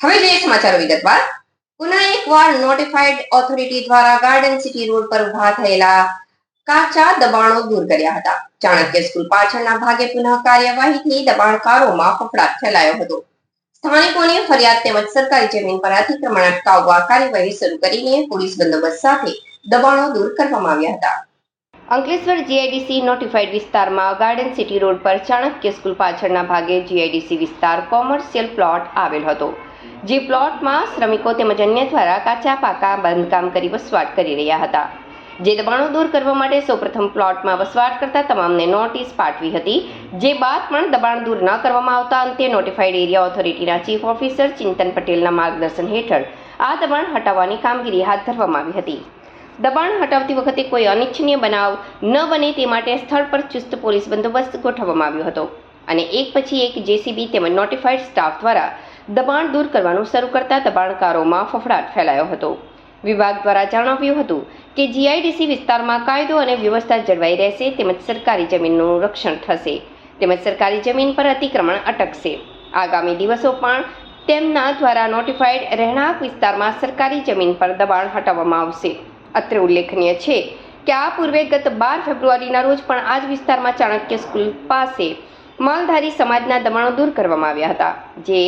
હવે જોઈએ સમાચાર વિગતવાર. પુનઃ એકવાર નોટિફાઈડ ઓથોરિટી દ્વારા ગાર્ડન સિટી રોડ પર ઊભા થયેલા કાચા દબાણો દૂર કર્યા હતા. ચાણક્ય સ્કૂલ પાછળના ભાગે પુનઃ કાર્યવાહીથી દબાણકારોમાં ફફડાટ ફેલાયો હતો. સ્થાનિકોની ફરિયાદ તેમજ સરકારી જમીન પર અતિક્રમણ અટકાવવા કાર્યવાહી શરૂ કરીને પોલીસ બંદોબસ્ત સાથે દબાણો દૂર કરવામાં આવ્યા હતા. અંકલેશ્વર જીઆઈડીસી નોટિફાઈડ વિસ્તારમાં ગાર્ડન સિટી રોડ પર ચાણક્ય સ્કૂલ પાછળના ભાગે જીઆઈડીસી વિસ્તાર કોમર્શિયલ પ્લોટ આવેલ હતો. જે પ્લોટમાં શ્રમિકો તેમજ અન્ય દ્વારા કાચા પાકા બાંધકામ કરી વસવાટ કરી રહ્યા હતા. જે દબાણો દૂર કરવા માટે સૌપ્રથમ પ્લોટમાં વસવાટ કરતા તમામને નોટિસ પાઠવી હતી. જે બાદ પણ દબાણ દૂર ન કરવામાં આવતા અંતે નોટિફાઈડ એરિયા ઓથોરિટીના ચીફ ઓફિસર ચિંતન પટેલના માર્ગદર્શન હેઠળ આ દબાણ હટાવવાની કામગીરી હાથ ધરવામાં આવી હતી. દબાણ હટાવતી વખતે કોઈ અનિચ્છનીય બનાવ ન બને તે માટે સ્થળ પર ચુસ્ત પોલીસ બંદોબસ્ત ગોઠવવામાં આવ્યો હતો. અને એક પછી એક જેસીબી તેમજ નોટિફાઈડ સ્ટાફ દ્વારા દબાણ દૂર કરવાનું શરૂ કરતા દબાણકારોમાં ફફડાટ ફેલાયો હતો. વિભાગ દ્વારા જણાવ્યું હતું કે જીઆઈડીસી વિસ્તારમાં કાયદો અને વ્યવસ્થા જળવાઈ રહેશે તેમજ સરકારી જમીનનું રક્ષણ થશે. તેમજ સરકારી જમીન પર અતિક્રમણ અટકશે. આગામી દિવસો પણ તેમના દ્વારા નોટિફાઈડ રહેણાંક વિસ્તારમાં સરકારી જમીન પર દબાણ હટાવવામાં આવશે. અત્રે ઉલ્લેખનીય છે કે આ પૂર્વે ગત બાર ફેબ્રુઆરીના રોજ પણ આ જ વિસ્તારમાં ચાણક્ય સ્કૂલ પાસે માલધારી સમાજના દબાણો દૂર કરવામાં આવ્યા હતા જે